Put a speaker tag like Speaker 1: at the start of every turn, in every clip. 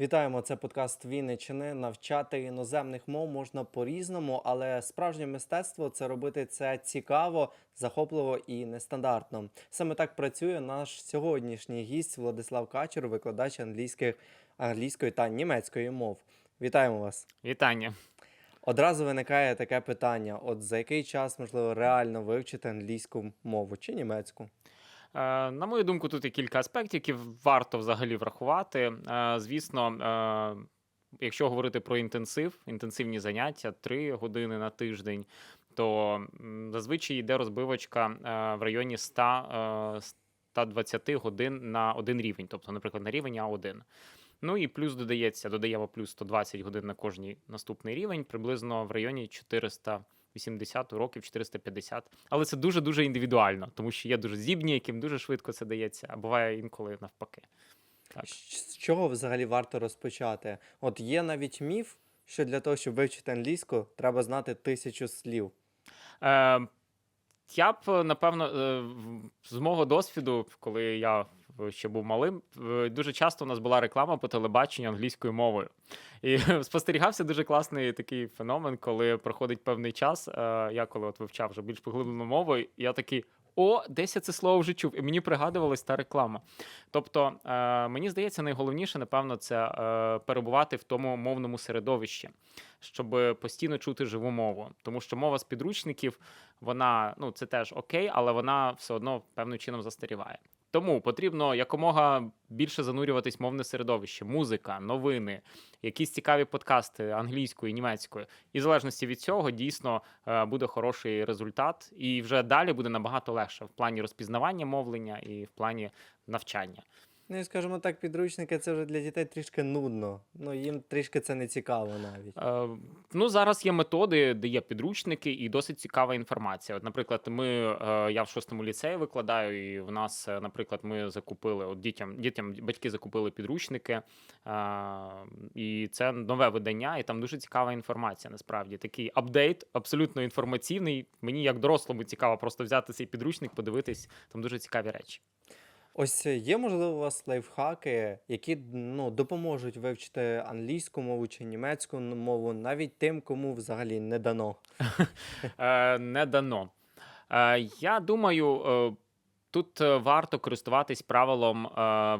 Speaker 1: Вітаємо, це подкаст Вінничини. Навчати іноземних мов можна по-різному, але справжнє мистецтво це робити це цікаво, захопливо і нестандартно. Саме так працює наш сьогоднішній гість Владислав Качур, викладач англійських, англійської та німецької мов. Вітаємо вас!
Speaker 2: Вітання.
Speaker 1: Одразу виникає таке питання: от за який час можливо реально вивчити англійську мову чи німецьку?
Speaker 2: Е, На мою думку, тут є кілька аспектів, які варто взагалі врахувати. Е, Звісно, е, якщо говорити про інтенсив, інтенсивні заняття 3 години на тиждень, то зазвичай йде розбивочка в районі 100, е, 120 годин на один рівень, тобто, наприклад, на рівень А1. Ну і плюс додається, додаємо плюс 120 годин на кожний наступний рівень, приблизно в районі 480 уроків, 450. Але це дуже-дуже індивідуально, тому що є дуже здібні, яким дуже швидко це дається, а буває інколи навпаки. Так.
Speaker 1: З чого взагалі варто розпочати? От є навіть міф, що для того, щоб вивчити англійську, треба знати тисячу слів.
Speaker 2: Е, я б, напевно, е, з мого досвіду, коли я ще був малим, дуже часто у нас була реклама по телебаченню англійською мовою. І спостерігався дуже класний такий феномен, коли проходить певний час. е, Я коли от вивчав вже більш поглиблену мову, я такий. О, десь я це слово вже чув, і мені пригадувалась та реклама. Тобто, е, мені здається, найголовніше, напевно, це е, перебувати в тому мовному середовищі, щоб постійно чути живу мову. Тому що мова з підручників, вона ну це теж окей, але вона все одно певним чином застаріває. Тому потрібно якомога більше занурюватись мовне середовище, музика, новини, якісь цікаві подкасти англійською, німецькою. І в залежності від цього дійсно е, буде хороший результат, і вже далі буде набагато легше в плані розпізнавання мовлення і в плані навчання.
Speaker 1: Ну і скажімо так, підручники це вже для дітей трішки нудно. Ну їм трішки це не цікаво навіть.
Speaker 2: Е, ну, зараз є методи, де є підручники і досить цікава інформація. От, наприклад, ми, е, я в шостому ліцеї викладаю, і в нас, е, наприклад, ми закупили от дітям, дітям батьки закупили підручники, е, і це нове видання, і там дуже цікава інформація. Насправді такий апдейт, абсолютно інформаційний. Мені як дорослому цікаво просто взяти цей підручник, подивитись. Там дуже цікаві речі.
Speaker 1: Ось е, є, можливо, у вас лайфхаки, які ну, допоможуть вивчити англійську мову чи німецьку мову навіть тим, кому взагалі не дано.
Speaker 2: Е, не дано. Е, я думаю, тут варто користуватись правилом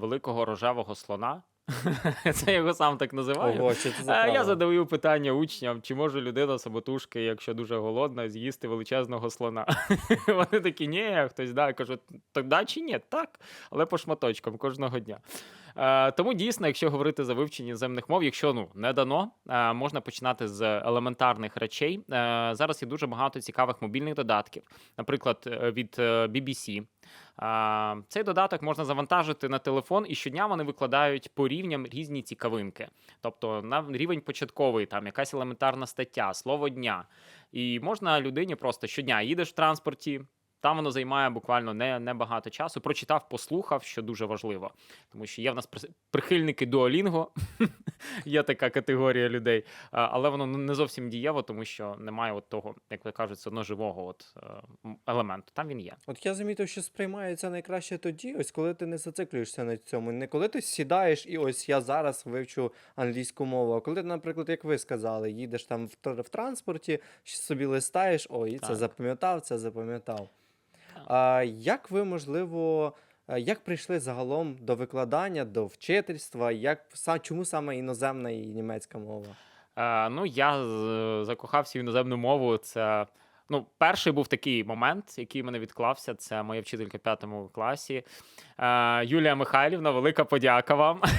Speaker 2: великого рожевого слона. Це його сам так називаю.
Speaker 1: Ого, що це за
Speaker 2: А, Я
Speaker 1: правило?
Speaker 2: задаю питання учням, чи може людина самотужки, якщо дуже голодна, з'їсти величезного слона. Вони такі, ні, хтось да. Я кажу, тоді чи ні? Так, але по шматочкам кожного дня. Е, Тому дійсно, якщо говорити за вивчення іноземних мов, якщо ну не дано, е, можна починати з елементарних речей. Е, Зараз є дуже багато цікавих мобільних додатків, наприклад, від BBC. Цей додаток можна завантажити на телефон, і щодня вони викладають по рівням різні цікавинки. Тобто на рівень початковий, там якась елементарна стаття, слово дня. І можна людині просто щодня їдеш в транспорті. Там воно займає буквально не, не багато часу. Прочитав, послухав, що дуже важливо. Тому що є в нас прихильники Duolingo, є така категорія людей, але воно не зовсім дієво, тому що немає от того, як ви кажуть, все одно живого от, е, елементу. Там він є.
Speaker 1: От я замітив, що сприймається найкраще тоді, ось коли ти не зациклюєшся на цьому. Не коли ти сідаєш і ось я зараз вивчу англійську мову. А коли ти, наприклад, як ви сказали, їдеш там в, тр- в транспорті, собі листаєш, ой, це
Speaker 2: Так.
Speaker 1: запам'ятав, це запам'ятав. А як ви, можливо, е, як прийшли загалом до викладання, до вчительства? Як са- чому саме іноземна і німецька мова?
Speaker 2: Е, ну, я закохався в іноземну мову. Це ну, перший був такий момент, який мене відклався. Це моя вчителька в п'ятому класі. Е, Юлія Михайлівна, велика подяка вам.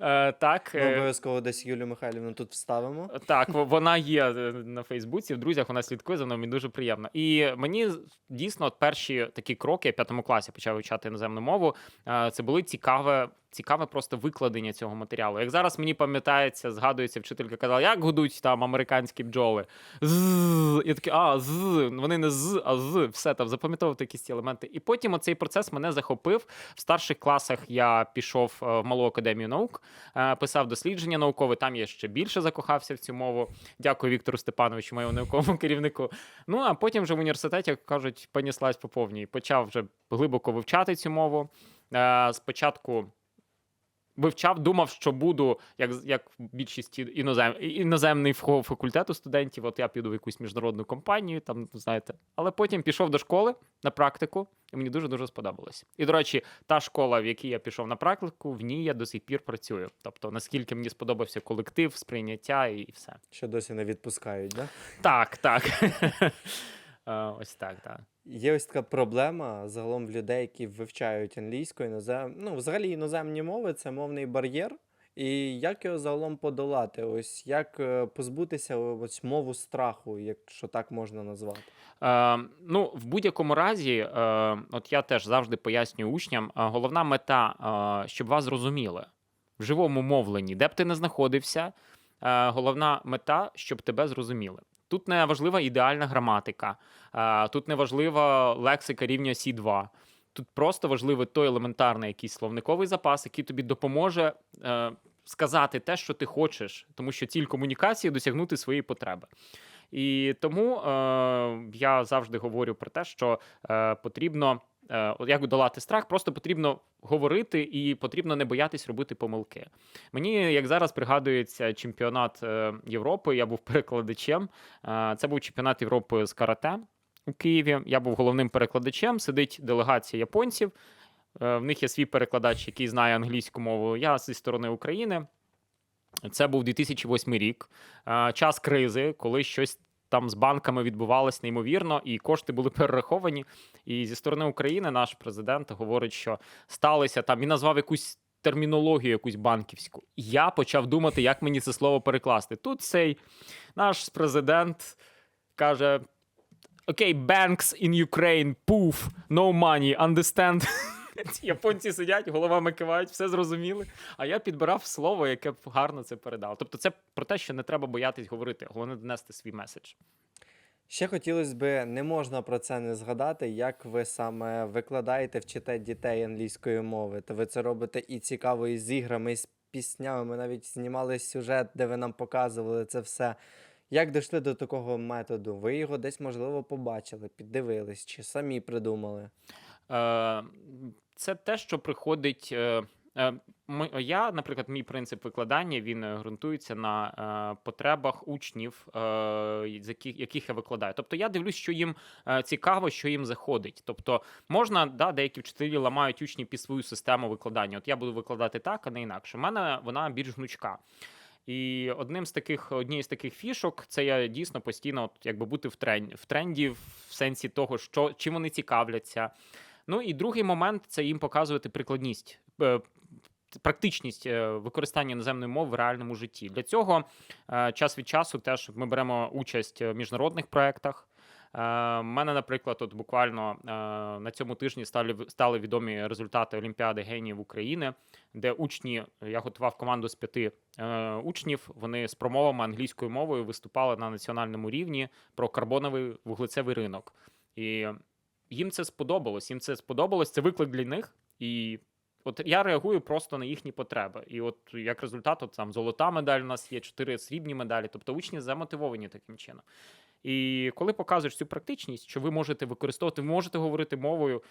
Speaker 2: Е, так,
Speaker 1: Ми
Speaker 2: е,
Speaker 1: обов'язково десь Юлію Михайлівну тут вставимо.
Speaker 2: так, вона є е, на Фейсбуці, в друзях вона слідкує за мною, мені дуже приємно. І мені дійсно от перші такі кроки, я в п'ятому класі почав вивчати іноземну мову. е, Це були цікаве, цікаве просто викладення цього матеріалу. Як зараз мені пам'ятається, згадується, вчителька казала, як гудуть там американські бджоли. З. Я такий, а, з. Вони не з, а з. Все там запам'ятовувати якісь елементи. І потім оцей процес мене захопив. В старших класах я пішов е, в малу академію наук, е, писав дослідження наукове. Там я ще більше закохався в цю мову. Дякую Віктору Степановичу, моєму науковому керівнику. Ну а потім вже в університеті, як кажуть, поніслась по повній. Почав вже глибоко вивчати цю мову. Е, Спочатку вивчав, думав, що буду, як, як більшість інозем, іноземний факультету студентів, от я піду в якусь міжнародну компанію, там, знаєте. Але потім пішов до школи на практику, і мені дуже-дуже сподобалось. І, до речі, та школа, в якій я пішов на практику, в ній я до сих пір працюю. Тобто, наскільки мені сподобався колектив, сприйняття і все.
Speaker 1: Що досі не відпускають, да?
Speaker 2: Так, так. Е, Ось так, так.
Speaker 1: Є ось така проблема загалом в людей, які вивчають англійську, інозем... ну, взагалі іноземні мови це мовний бар'єр. І як його загалом подолати? Ось як е, позбутися ось мову страху, якщо так можна назвати?
Speaker 2: Е, ну, в будь-якому разі, е, от я теж завжди пояснюю учням, е, головна мета, е, щоб вас зрозуміли в живому мовленні, де б ти не знаходився, е, головна мета, щоб тебе зрозуміли. Тут не важлива ідеальна граматика, е, тут не важлива лексика рівня C2. Тут просто важливий той елементарний якийсь словниковий запас, який тобі допоможе е, сказати те, що ти хочеш, тому що ціль комунікації досягнути своєї потреби. І тому е, я завжди говорю про те, що е, потрібно. Е, Як долати страх, просто потрібно говорити і потрібно не боятись робити помилки. Мені, як зараз пригадується чемпіонат е, Європи, я був перекладачем. Е, Це був чемпіонат Європи з карате у Києві. Я був головним перекладачем. Сидить делегація японців. В них є свій перекладач, який знає англійську мову. Я зі сторони України. Це був 2008 рік, час кризи, коли щось там з банками відбувалось неймовірно, і кошти були перераховані. І зі сторони України наш президент говорить, що сталося там і назвав якусь термінологію, якусь банківську. Я почав думати, як мені це слово перекласти. Тут цей наш президент каже: Окей, banks in Ukraine, poof, no money, understand. Ці Японці сидять, головами кивають, все зрозуміли. А я підбирав слово, яке б гарно це передало. Тобто, це про те, що не треба боятись говорити, головне донести свій меседж.
Speaker 1: Ще хотілося би, не можна про це не згадати, як ви саме викладаєте, вчите дітей англійської мови. То ви це робите і цікаво, і з іграми, і з піснями. Ми навіть знімали сюжет, де ви нам показували це все. Як дійшли до такого методу? Ви його десь, можливо, побачили, піддивились чи самі придумали?
Speaker 2: Е, Це те, що приходить. е, е, Я, наприклад, мій принцип викладання він е, ґрунтується на потребах учнів, яких, я викладаю. Тобто я дивлюсь, що їм цікаво, що їм заходить. Тобто можна, да, деякі вчителі ламають учнів під свою систему викладання. От я буду викладати так, а не інакше. У мене вона більш гнучка. І одним з таких, однією з таких фішок, це я дійсно постійно, от, якби бути в тренді, в тренді в сенсі того, що чим вони цікавляться. Ну і другий момент це їм показувати прикладність, е, практичність е, використання іноземної мови в реальному житті. Для цього е, час від часу теж ми беремо участь в міжнародних проєктах. У мене, наприклад, от буквально на цьому тижні стали, стали відомі результати Олімпіади геніїв України, де учні, я готував команду з п'яти учнів, вони з промовами англійською мовою виступали на національному рівні про карбоновий вуглецевий ринок. І їм це сподобалось. Їм це сподобалось. Це виклик для них. І от я реагую просто на їхні потреби. І от як результат, от там золота медаль у нас є, чотири срібні медалі. Тобто учні замотивовані таким чином. І коли показуєш цю практичність, що ви можете використовувати, ви можете говорити мовою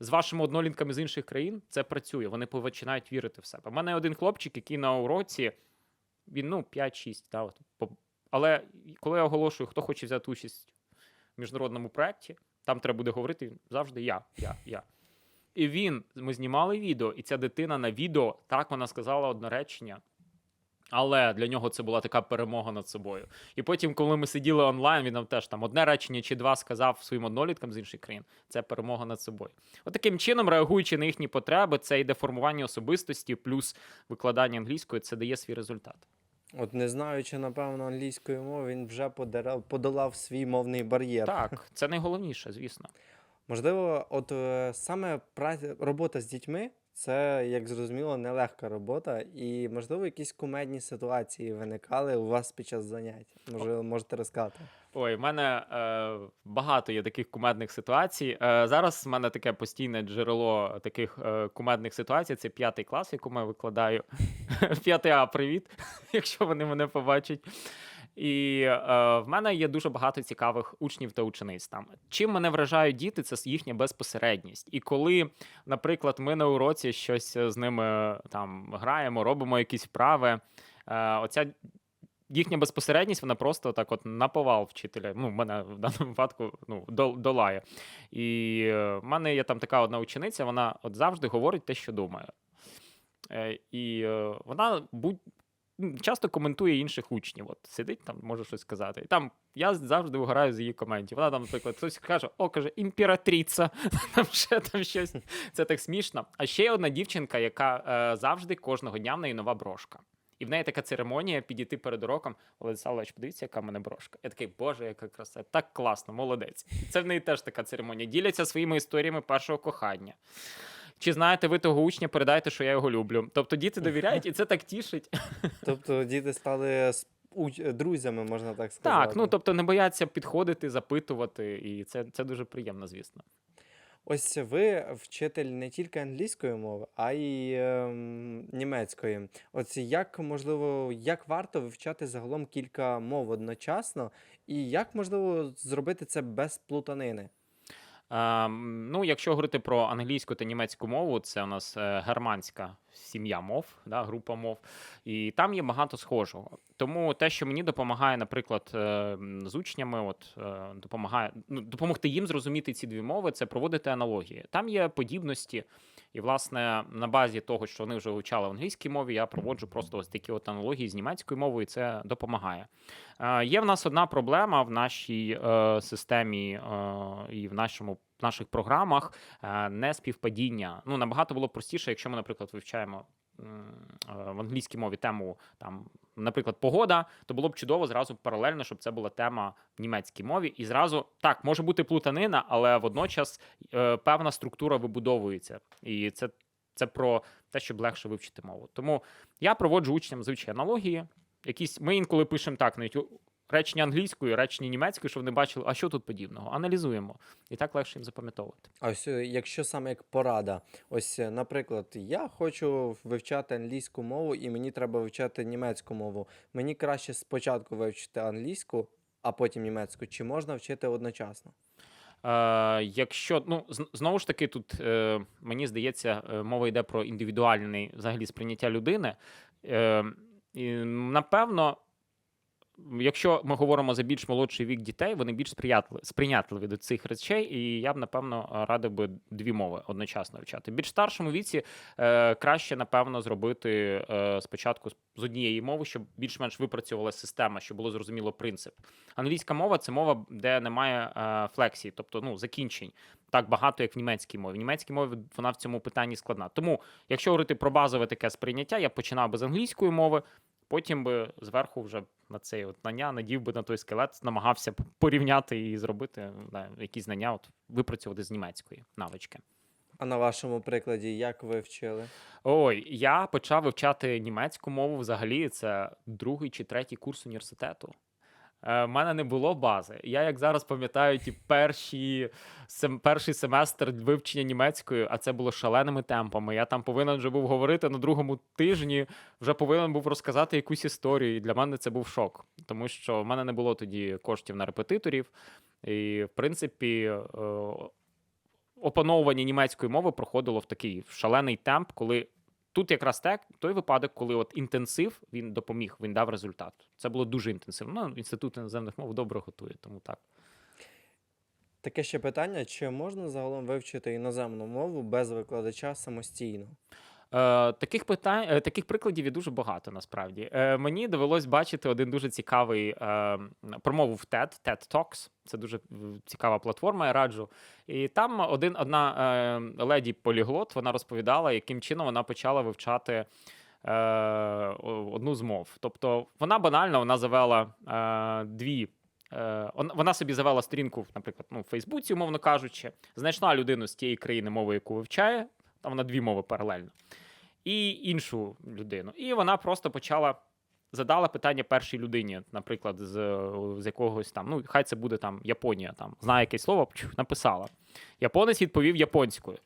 Speaker 2: з вашими однолітками з інших країн, це працює. Вони починають вірити в себе. У мене один хлопчик, який на уроці, він ну 5-6, да, от, але коли я оголошую, хто хоче взяти участь в міжнародному проєкті, там треба буде говорити завжди я, я, я. І він, ми знімали відео, і ця дитина на відео так вона сказала одне. Але для нього це була така перемога над собою. І потім, коли ми сиділи онлайн, він нам теж там одне речення чи два сказав своїм одноліткам з інших країн. Це перемога над собою. От таким чином, реагуючи на їхні потреби, це йде формування особистості, плюс викладання англійської, це дає свій результат.
Speaker 1: От не знаючи, напевно, англійської мови, він вже подерав, подолав свій мовний бар'єр.
Speaker 2: Так, це найголовніше, звісно.
Speaker 1: Можливо, от е, саме праця, робота з дітьми це, як зрозуміло, нелегка робота, і, можливо, якісь кумедні ситуації виникали у вас під час занять. Можливо, можете розказати.
Speaker 2: Ой, в мене е, багато є таких кумедних ситуацій. Е, зараз в мене таке постійне джерело таких е, кумедних ситуацій. Це п'ятий клас, в якому я викладаю. П'ятий А, привіт, якщо вони мене побачать. І е, в мене є дуже багато цікавих учнів та учениць там. Чим мене вражають діти, це їхня безпосередність. І коли, наприклад, ми на уроці щось з ними там граємо, робимо якісь вправи, е, оця їхня безпосередність, вона просто так от наповал вчителя. Ну, мене в даному випадку ну, долає. І е, в мене є там така одна учениця, вона от завжди говорить те, що думає. Е, І е, вона будь. Часто коментує інших учнів. От сидить там, може щось сказати. І там я завжди вигораю з її коментів. Вона там, наприклад, хтось каже: О, каже, імператриця. Там ще там щось. Це так смішно. А ще є одна дівчинка, яка е, завжди кожного дня в неї нова брошка. І в неї така церемонія підійти перед уроком. Олександрович, подивіться, яка в мене брошка. Я такий, боже, яка краса, так класно, молодець. Це в неї теж така церемонія. Діляться своїми історіями першого кохання. Чи знаєте ви того учня, передайте, що я його люблю. Тобто діти довіряють, і це так тішить.
Speaker 1: Тобто діти стали друзями, можна так сказати.
Speaker 2: Так, ну тобто не бояться підходити, запитувати, і це, це дуже приємно, звісно.
Speaker 1: Ось ви вчитель не тільки англійської мови, а й ем, німецької. Ось як можливо, як варто вивчати загалом кілька мов одночасно, і як можливо зробити це без плутанини?
Speaker 2: Ем, ну, якщо говорити про англійську та німецьку мову, це у нас е, германська сім'я мов, да, група мов, і там є багато схожого. Тому те, що мені допомагає, наприклад, е, з учнями, от е, допомагає ну, допомогти їм зрозуміти ці дві мови, це проводити аналогії. Там є подібності, і власне на базі того, що вони вже вивчали в англійській мові, я проводжу просто ось такі от аналогії з німецькою мовою, і це допомагає. Е, Є в нас одна проблема в нашій системі і в нашому наших програмах е, не співпадіння. Ну набагато було простіше, якщо ми, наприклад, вивчаємо. е, В англійській мові тему там, наприклад, погода, то було б чудово зразу паралельно, щоб це була тема в німецькій мові. І зразу так може бути плутанина, але водночас е, певна структура вибудовується. І це, це про те, щоб легше вивчити мову. Тому я проводжу учням звичайні аналогії. Якісь ми інколи пишемо так, навіть речення англійською, речення німецькою, щоб вони бачили, а що тут подібного. Аналізуємо. І так легше їм запам'ятовувати.
Speaker 1: А ось е, якщо саме як порада, ось, е, наприклад, я хочу вивчати англійську мову, і мені треба вивчати німецьку мову. Мені краще спочатку вивчити англійську, а потім німецьку, чи можна вчити одночасно?
Speaker 2: Е, якщо ну знову ж таки, тут е, мені здається, е, мова йде про індивідуальне взагалі сприйняття людини. Е, і, напевно, якщо ми говоримо за більш молодший вік дітей, вони більш сприятливі, сприйнятливі до цих речей, і я б напевно радив би дві мови одночасно вивчати. Більш старшому віці е, краще, напевно, зробити е, спочатку з- однієї мови, щоб більш-менш випрацьовувала система, щоб було зрозуміло принцип. Англійська мова це мова, де немає е, флексії, тобто ну, закінчень так багато, як в німецькій мові. В німецькій мові вона в цьому питанні складна. Тому, якщо говорити про базове таке сприйняття, я починав би з англійської мови, потім би зверху вже на цей от знання надів би на той скелет, намагався б порівняти і зробити да, якісь знання, от випрацювати з німецької навички.
Speaker 1: А на вашому прикладі, як ви вчили?
Speaker 2: Ой, я почав вивчати німецьку мову взагалі. Це другий чи третій курс університету. У мене не було бази. Я, як зараз пам'ятаю, ті перші сем, перший семестр вивчення німецької, а це було шаленими темпами. Я там повинен вже був говорити на другому тижні, вже повинен був розказати якусь історію. І для мене це був шок, тому що в мене не було тоді коштів на репетиторів. І, в принципі, е, опановування німецької мови проходило в такий шалений темп, коли тут якраз так, той випадок, коли от інтенсив він допоміг, він дав результат. Це було дуже інтенсивно. Ну, інститут іноземних мов добре готує, тому так.
Speaker 1: Таке ще питання: чи можна загалом вивчити іноземну мову без викладача самостійно?
Speaker 2: Е, таких питань, е, таких прикладів є дуже багато насправді. Е, мені довелось бачити один дуже цікавий промову в TED, TED Talks. Це дуже цікава платформа, я раджу. І там один, одна леді поліглот вона розповідала, яким чином вона почала вивчати одну з мов. Тобто вона банально вона завела е, дві. е, Вона собі завела сторінку, наприклад, ну, в Фейсбуці, умовно кажучи, знайшла людину з тієї країни мови, яку вивчає, там вона дві мови паралельно, і іншу людину. І вона просто почала задала питання першій людині, наприклад, з, з якогось там, ну, хай це буде там Японія, там знає якесь слово, написала. Японець відповів японською.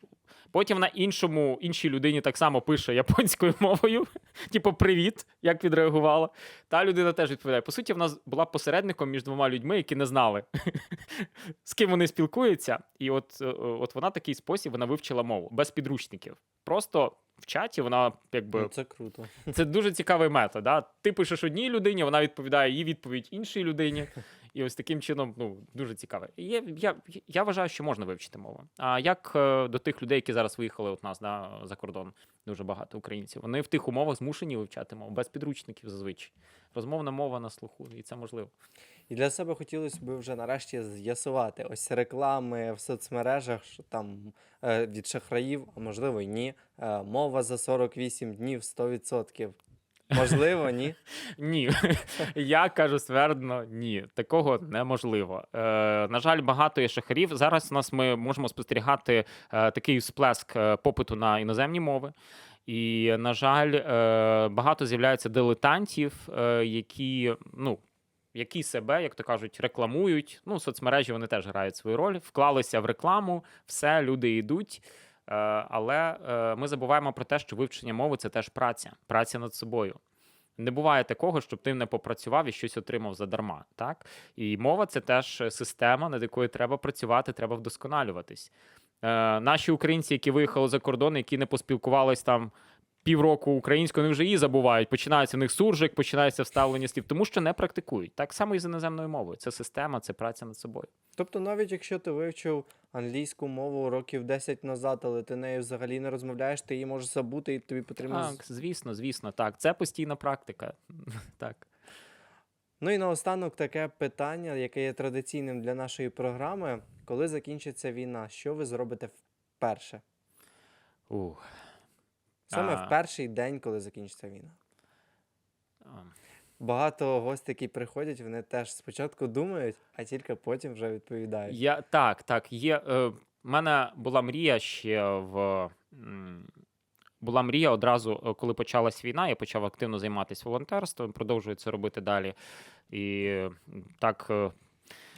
Speaker 2: Потім вона іншому, іншій людині так само пише японською мовою, типу, привіт, як відреагувала. Та людина теж відповідає. По суті, вона була посередником між двома людьми, які не знали, з ким вони спілкуються. І от, е, от вона такий спосіб вона вивчила мову без підручників. Просто в чаті вона якби
Speaker 1: Ну, це круто.
Speaker 2: це дуже цікавий метод. Да? Ти пишеш одній людині, вона відповідає її відповідь іншій людині. І ось таким чином, ну дуже цікаве. Є, я, я вважаю, що можна вивчити мову. А як е, до тих людей, які зараз виїхали от нас да, за кордон, дуже багато українців, вони в тих умовах змушені вивчати мову без підручників зазвичай. Розмовна мова на слуху, і це можливо.
Speaker 1: І для себе хотілося б вже нарешті з'ясувати ось реклами в соцмережах, що там е, від шахраїв, а можливо, й ні. Е, мова за 48 днів 100%. Можливо, ні.
Speaker 2: Ні, я кажу ствердно, ні, такого неможливо. Е, на жаль, багато є шахарів. Зараз у нас ми можемо спостерігати е, такий сплеск е, попиту на іноземні мови. І, на жаль, е, багато з'являється дилетантів, е, які, ну, які себе, як то кажуть, рекламують. Ну, соцмережі вони теж грають свою роль, вклалися в рекламу, все, люди йдуть. Е, Але е, ми забуваємо про те, що вивчення мови це теж праця, праця над собою. Не буває такого, щоб ти не попрацював і щось отримав задарма. Так? І мова це теж система, над якою треба працювати, треба вдосконалюватись. Е, наші українці, які виїхали за кордон, які не поспілкувались там півроку українською, вони вже її забувають. Починається в них суржик, починається вставлення слів, тому що не практикують. Так само і з іноземною мовою. Це система, це праця над собою.
Speaker 1: Тобто, навіть якщо ти вивчив англійську мову років 10 назад, але ти нею взагалі не розмовляєш, ти її можеш забути, і тобі потрібно.
Speaker 2: Так, звісно, звісно, так. Це постійна практика. Так.
Speaker 1: Ну і наостанок таке питання, яке є традиційним для нашої програми. Коли закінчиться війна, що ви зробите вперше?
Speaker 2: Ух.
Speaker 1: Саме
Speaker 2: А.
Speaker 1: в перший день, коли закінчиться війна.
Speaker 2: А.
Speaker 1: Багато гостей, які приходять, вони теж спочатку думають, а тільки потім вже відповідають.
Speaker 2: Я, так, так. Є, е, мене була мрія ще в. Була мрія одразу, е, коли почалась війна, я почав активно займатися волонтерством, продовжую це робити далі. І так, е,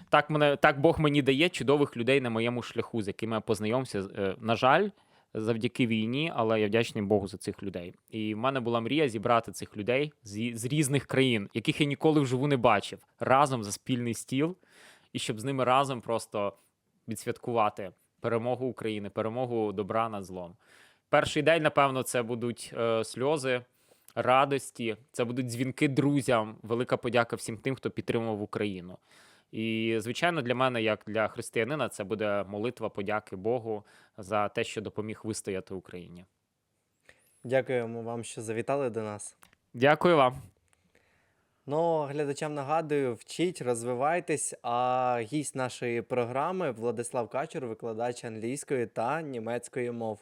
Speaker 2: так, мене, так Бог мені дає чудових людей на моєму шляху, з якими я познайомився. Е, На жаль, завдяки війні, але я вдячний Богу за цих людей. І в мене була мрія зібрати цих людей з, з різних країн, яких я ніколи вживу не бачив, разом за спільний стіл, і щоб з ними разом просто відсвяткувати перемогу України, перемогу добра над злом. Перший день, напевно, це будуть е, сльози, радості, це будуть дзвінки друзям. Велика подяка всім тим, хто підтримував Україну. І, звичайно, для мене, як для християнина, це буде молитва подяки Богу за те, що допоміг вистояти Україні.
Speaker 1: Дякуємо вам, що завітали до нас.
Speaker 2: Дякую вам.
Speaker 1: Ну, глядачам нагадую, вчіть, розвивайтесь. А гість нашої програми Владислав Качур, викладач англійської та німецької мов.